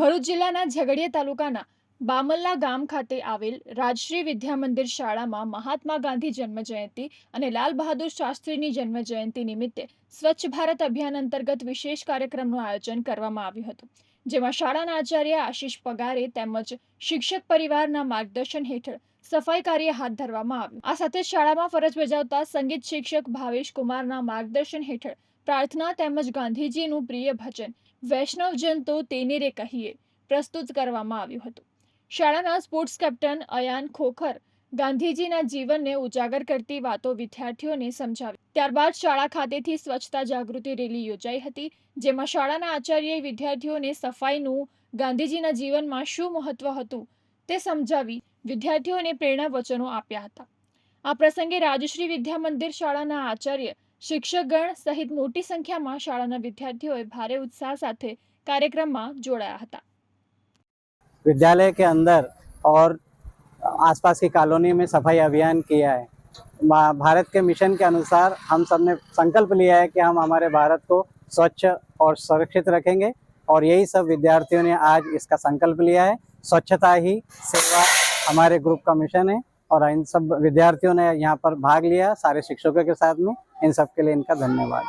ભરૂચ જિલ્લાના ઝઘડિયા તાલુકાના બામલ્લા ગામ ખાતે આવેલ રાજશ્રી વિદ્યા મંદિર શાળામાં મહાત્મા ગાંધી જન્મ જયંતિ અને લાલ બહાદુર શાસ્ત્રીની જન્મ જયંતિ નિમિત્તે સ્વચ્છ ભારત અભિયાન અંતર્ગત વિશેષ કાર્યક્રમનું આયોજન કરવામાં આવ્યું હતું. જેમાં શાળાના આચાર્ય આશીષ પગારે તેમજ શિક્ષક પરિવારના માર્ગદર્શન હેઠળ સફાઈ કાર્ય હાથ ધરવામાં આવ્યું. આ સાથે શાળામાં ફરજ બજાવતા સંગીત શિક્ષક ભાવેશ કુમારના માર્ગદર્શન હેઠળ પ્રાર્થના તેમજ ગાંધીજીનું પ્રિય ભજન. વૈષ્ણવજન તો તેને રે કહીએ, પ્રસ્તુત કરવામાં આવ્યું હતું. શાળાના સ્પોર્ટ્સ કેપ્ટન અયાન ખોખર ગાંધીજીના જીવનને ઉજાગર કરતી વાતો વિદ્યાર્થીઓને સમજાવી. ત્યારબાદ શાળા ખાતેથી સ્વચ્છતા જાગૃતિ રેલી યોજાઈ હતી, જેમાં શાળાના આચાર્યએ વિદ્યાર્થીઓને સફાઈનું, ગાંધીજીના જીવનમાં શું મહત્વ હતું તે સમજાવી વિદ્યાર્થીઓને પ્રેરણા વચનો આપ્યા હતા. આ પ્રસંગે રાજશ્રી વિદ્યા મંદિર શાળાના આચાર્ય શિક્ષકગણ સહિત મોટી સંખ્યામાં શાળાના વિદ્યાર્થીઓએ ભારે ઉત્સાહ સાથે કાર્યક્રમમાં જોડાયા હતા विद्यालय के अंदर और आसपास की कॉलोनी में सफाई अभियान किया है भा- भारत के मिशन के अनुसार हम सब ने संकल्प लिया है कि हम हमारे भारत को स्वच्छ और सुरक्षित रखेंगे और यही सब विद्यार्थियों ने आज इसका संकल्प लिया है स्वच्छता ही सेवा हमारे ग्रुप का मिशन है और इन सब विद्यार्थियों ने यहाँ पर भाग लिया सारे शिक्षकों के साथ में इन सब के लिए इनका धन्यवाद